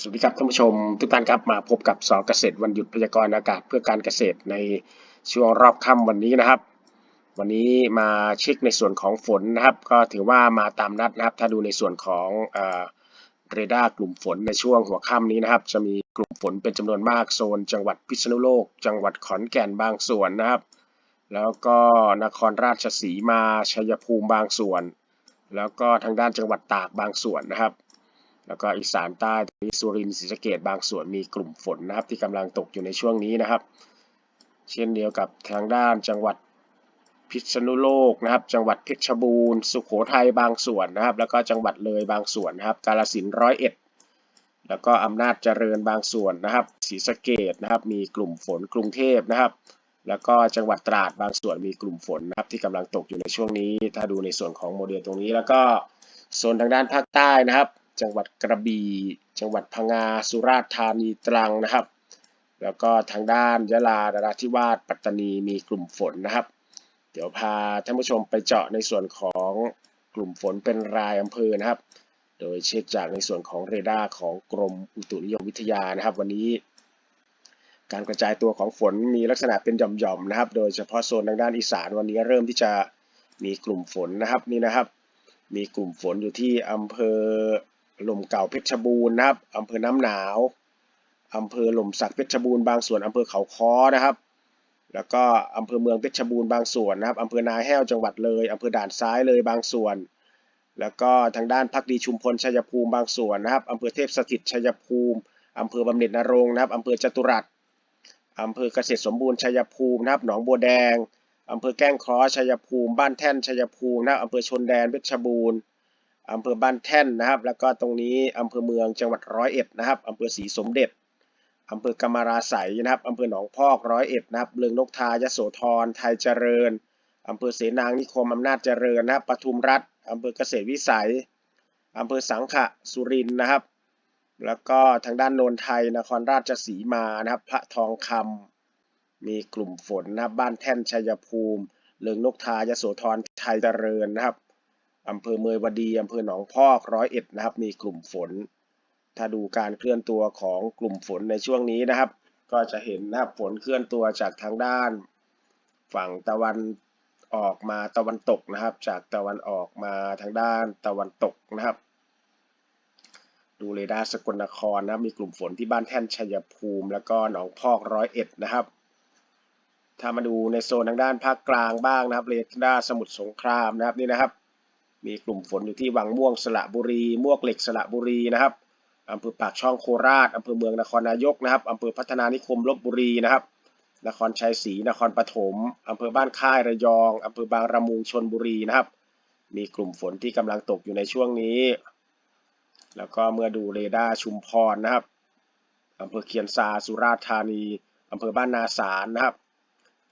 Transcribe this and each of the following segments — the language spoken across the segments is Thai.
สวัสดีครับท่านผู้ชมทุกท่านครับมาพบกับสอเกษตรวันหยุดพยากรณ์อากาศเพื่อการเกษตรในช่วงรอบค่ำวันนี้นะครับ วันนี้มาเช็คในส่วนของฝนนะครับ ก็ถือว่ามาตามนัดนะครับ ถ้าดูในส่วนของเอเรดาร์กลุ่มฝนในช่วงหัวค่ำนี้นะครับ จะมีกลุ่มฝนเป็นจำนวนมากโซน จังหวัดพิษณุโลก จังหวัดขอนแก่นบางส่วนนะครับ แล้วก็นครราชสีมาชัยภูมิบางส่วน แล้วก็ทางด้านจังหวัดตากบางส่วนนะครับ แล้วก็อีสานใต้ตรงนี้สุรินทร์ศรีสะเกดบางส่วนมีกลุ่มฝนนะครับ ที่กำลังตกอยู่ในช่วงนี้นะครับ เช่นเดียวกับทางด้านจังหวัดพิษณุโลกนะครับ จังหวัดเพชรบูรณ์ สุโขทัยบางส่วนนะครับ แล้วก็จังหวัดเลยบางส่วนนะครับ กาฬสินธุ์ร้อยเอ็ดแล้วก็อำนาจเจริญบางส่วนนะครับศรีสะเกดนะครับ มีกลุ่มฝนกรุงเทพนะครับ แล้วก็จังหวัดตราดบางส่วนมีกลุ่มฝนนะครับที่กำลังตกอยู่ในช่วงนี้ ถ้าดูในส่วนของโมเดลตรงนี้ แล้วก็โซนทางด้านภาคใต้นะครับ จังหวัดกระบี่ จังหวัดพังงา สุราษฎร์ธานีตรังนะครับ แล้วก็ทางด้านยะลานราธิวาสปัตตานีมีกลุ่มฝนนะครับ เดี๋ยวพาท่านผู้ชมไปเจาะในส่วนของกลุ่มฝนเป็นรายอำเภอนะครับ โดยเช็คจากในส่วนของเรดาร์ของกรมอุตุนิยมวิทยานะครับ วันนี้ การกระจายตัวของฝนมีลักษณะเป็นหย่อมๆนะครับ โดยเฉพาะโซนทางด้านอีสานวันนี้เริ่มที่จะมีกลุ่มฝนนะครับนี่นะครับ มีกลุ่มฝนอยู่ที่อำเภอ ล่มเก่าเพชรบูรณ์นะครับอำเภอน้ำหนาวอำเภอหล่มสักเพชรบูรณ์บางส่วนอำเภอเขาค้อนะครับ แล้วก็อำเภอเมืองเพชรบูรณ์บางส่วนนะครับอำเภอนาแห้วจังหวัดเลยอำเภอด่านซ้ายเลยบางส่วน แล้วก็ทางด้านพักดีชุมพลชัยภูมิบางส่วนนะครับอำเภอเทพสถิตชัยภูมิอำเภอบำเหน็จนรงค์นะครับอำเภอจตุรัสอำเภอเกษตรสมบูรณ์ชัยภูมินะครับหนองบัวแดงอำเภอแก้งคราะห์ชัยภูมิ บ้านแท่นชัยภูมินะครับอำเภอชนแดนเพชรบูรณ์ อำเภอบ้านแท่นนะครับ แล้วก็ตรงนี้อำเภอเมืองจังหวัดร้อยเอ็ดนะครับอำเภอศรีสมเด็จอำเภอกำมะราไสยนะครับอำเภอหนองพอกร้อยเอ็ดนะครับเลืองนกทายโสธรไทยเจริญอำเภอเสนางนิคมอำนาจเจริญนะครับปทุมรัฐอำเภอเกษตรวิสัยอำเภอสังขะสุรินทร์นะครับ แล้วก็ทางด้านโนนไทยนครราชสีมานะครับ พระทองคำมีกลุ่มฝนนะครับ บ้านแท่นชัยภูมิเลืองนกทายโสธรไทยเจริญนะครับ อำเภอเมยวดีอำเภอหนองพอกร้อยเอ็ดนะครับ มีกลุ่มฝน ถ้าดูการเคลื่อนตัวของกลุ่มฝนในช่วงนี้นะครับ ก็จะเห็นนะครับฝนเคลื่อนตัวจากทางด้าน ฝั่งตะวันออกมาตะวันตกนะครับ จากตะวันออกมาทางด้านตะวันตกนะครับ ดูเรดาร์สกลนครนะมีกลุ่มฝนที่บ้านแท่นชัยภูมิ แล้วก็หนองพอกร้อยเอ็ดนะครับถ้ามาดูในโซนทางด้านภาคกลางบ้างนะครับเรดาร์สมุทรสงครามนะครับนี่นะครับ มีกลุ่มฝนอยู่ที่วังม่วงสระบุรี มวกเหล็กสระบุรีนะครับอำเภอปากช่องโคราชอำเภอเมืองนครนายกนะครับอำเภอพัฒนานิคมลบบุรีนะครับ นครชัยศรีนครปฐมอำเภอบ้านค่ายระยองอำเภอบางระมุงชนบุรีนะครับ มีกลุ่มฝนที่กำลังตกอยู่ในช่วงนี้ แล้วก็เมื่อดูเรดาร์ชุมพรนะครับอำเภอเคียนซาสุราษฎร์ธานีอำเภอบ้านนาสารนะครับ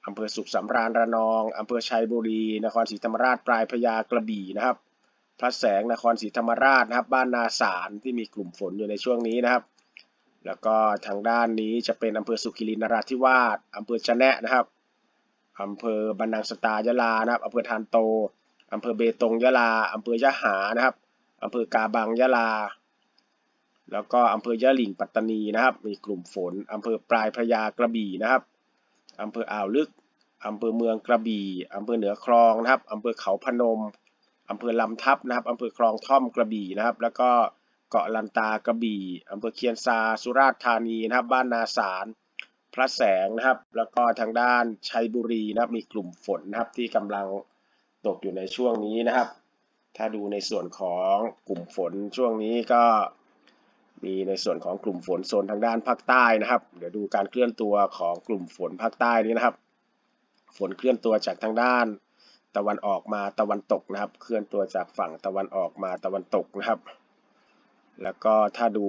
อำเภอสุขสำราญระนองอำเภอชัยบุรี นครศรีธรรมราชปลายพระยากระบี่นะครับ พระแสงนครศรีธรรมราชนะครับ บ้านนาสารที่มีกลุ่มฝนอยู่ในช่วงนี้นะครับ แล้วก็ทางด้านนี้จะเป็นอำเภอสุขิรินนราธิวาสอำเภอจะแนะนะครับอำเภอบันนังสตายะลานะครับอำเภอทานโตอำเภอเบตงยะลาอำเภอยะหานะครับอำเภอกาบังยะลา แล้วก็อำเภอยะหลิ่งปัตตานีนะครับ มีกลุ่มฝนอำเภอปลายพระยากระบี่นะครับอำเภออ่าวลึกอำเภอเมืองกระบี่อำเภอเหนือคลองนะครับอำเภอเขาพนม อำเภอลำทับนะครับอำเภอคลองท่อมกระบี่นะครับ แล้วก็เกาะลันตากระบี่อำเภอเคียนซา สุราษฎร์ธานีนะครับ บ้านนาสาร พระแสงนะครับ แล้วก็ทางด้านชัยบุรีนะครับ มีกลุ่มฝนนะครับที่กำลังตกอยู่ในช่วงนี้นะครับ ถ้าดูในส่วนของกลุ่มฝนช่วงนี้ก็มีในส่วนของกลุ่มฝนโซนทางด้านภาคใต้นะครับ เดี๋ยวดูการเคลื่อนตัวของกลุ่มฝนภาคใต้นี้นะครับ ฝนเคลื่อนตัวจากทางด้าน ตะวันออกมาตะวันตกนะครับ เคลื่อนตัวจากฝั่งตะวันออกมาตะวันตกนะครับ แล้วก็ถ้าดู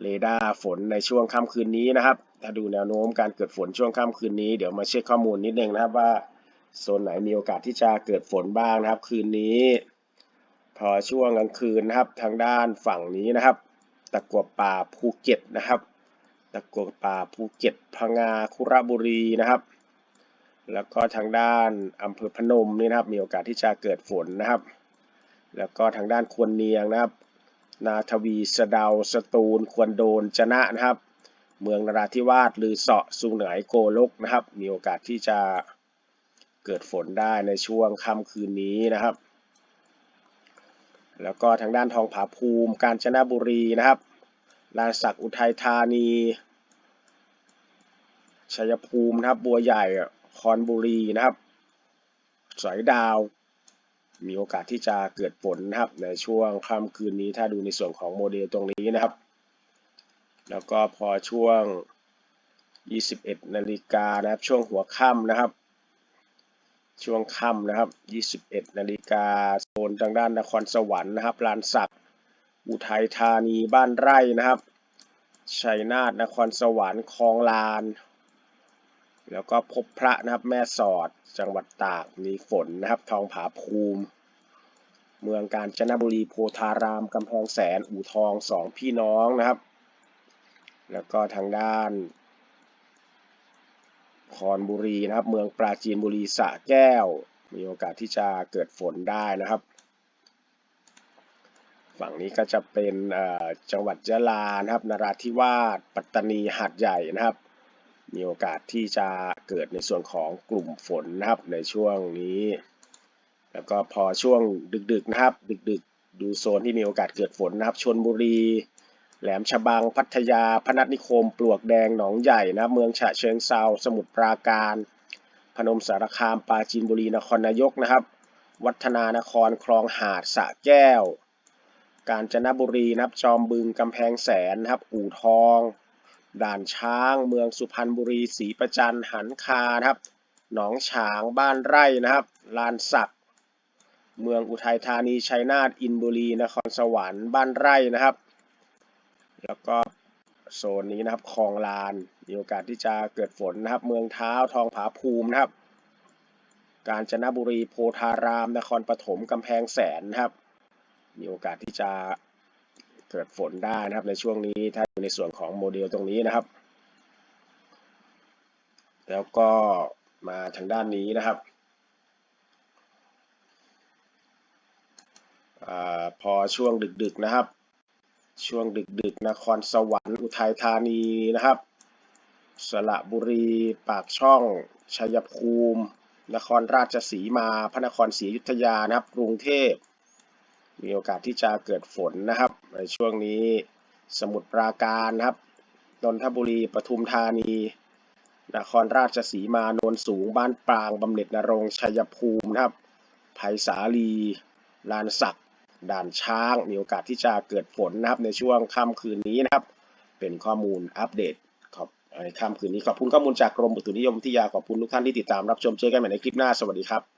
เรดาร์ฝนในช่วงค่ำคืนนี้นะครับ ถ้าดูแนวโน้มการเกิดฝนช่วงค่ำคืนนี้ เดี๋ยวมาเช็คข้อมูลนิดนึงนะครับว่าโซนไหนมีโอกาสที่จะเกิดฝนบ้างนะครับ คืนนี้ พอช่วงกลางคืนนะครับทางด้านฝั่งนี้นะครับ ตะกัวป่าภูเก็ตนะครับ ตะกัวป่าภูเก็ตพังงาคุระบุรีนะครับ แล้วก็ทางด้านอำเภอพนมนี่นะครับ มีโอกาสที่จะเกิดฝนนะครับ แล้วก็ทางด้านควรเนียงนะครับ นาทวีสะเดาสตูลควรโดนจนะนะครับ เมืองนราธิวาสลือเสาะสุงเหนือโกลกนะครับ มีโอกาสที่จะเกิดฝนได้ในช่วงค่ำคืนนี้นะครับ แล้วก็ทางด้านทองผาภูมิ กาญจนบุรีนะครับลานสักอุทัยธานีชัยภูมินะครับบัวใหญ่ คอนบุรีนะครับ สอยดาว มีโอกาสที่จะเกิดฝนนะครับ ในช่วงค่ำคืนนี้ถ้าดูในส่วนของโมเดลตรงนี้นะครับ แล้วก็พอช่วง 21 นาฬิกานะครับ ช่วงหัวค่ำนะครับ ช่วงค่ำนะครับ 21 นาฬิกาโซนทางด้านนครสวรรค์นะครับลานสักอุทัยธานีบ้านไร่นะครับชัยนาทนครสวรรค์คลองลาน แล้วก็พบพระนะครับแม่สอดจังหวัดตากมีฝนนะครับ ทองผาภูมิ เมืองกาญจนบุรีโพธารามกำแพงแสนอู่ทองสองพี่น้องนะครับ แล้วก็ทางด้านคอนบุรีนะครับ เมืองปราจีนบุรีสะแก้ว มีโอกาสที่จะเกิดฝนได้นะครับ ฝั่งนี้ก็จะเป็นจังหวัดยะลานะครับนราธิวาสปัตตานีหาดใหญ่นะครับ มีโอกาสที่จะเกิดในส่วนของกลุ่มฝนนะครับในช่วงนี้ แล้วก็พอช่วงดึกๆนะครับ ดึกๆ ดูโซนที่มีโอกาสเกิดฝนนะครับชนบุรี แหลมฉบังพัทยา พนัสนิคม ปลวกแดงหนองใหญ่นะเมืองฉะเชิงเซาสมุทรปราการ พนมสารคามปราจีนบุรีนครนายกนะครับ วัฒนานครคลองหาดสะแก้ว กาญจนบุรีนะครับจอมบึงกำแพงแสนนะครับอู่ทอง ด่านช้าง เมืองสุพรรณบุรีศรีประจันหันคานะครับหนองฉางบ้านไร่นะครับ ลานสัก เมืองอุทัยธานีชัยนาทอินบุรีนครสวรรค์บ้านไร่นะครับ แล้วก็โซนนี้นะครับคลองลานมีโอกาสที่จะเกิดฝนนะครับ เมืองเท้าทองผาภูมินะครับ กาญจนบุรีโพธาราม นครปฐมกำแพงแสนนะครับ มีโอกาสที่จะ เกิดฝนได้นะครับ ในช่วงนี้ถ้าอยู่ในส่วนของโมเดลตรงนี้นะครับ แล้วก็มาทางด้านนี้นะครับอพอช่วงดึกๆนะครับ ช่วงดึกๆนครสวรรค์อุทัยธานีนะครับ สระบุรี ปากช่องชัยภูมิ นครราชสีมา พระนครศรีอยุธยานะครับ กรุงเทพ มีโอกาสที่จะเกิดฝนนะครับ ในช่วงนี้สมุทรปราการนะครับนนทบุรีปทุมธานี นครราชสีมาโนนสูงบ้านปรางบำเหน็จนรงชัยภูมินะครับไผ่สาลีลานสักด่านช้าง มีโอกาสที่จะเกิดฝนนะครับ ในช่วงค่ำคืนนี้นะครับ เป็นข้อมูลอัปเดตขอบในค่ำคืนนี้ขอบคุณข้อมูลจากกรมอุตุนิยมวิทยาขอบคุณทุกท่านที่ติดตามรับชมเจอกันใหม่ในคลิปหน้าสวัสดีครับ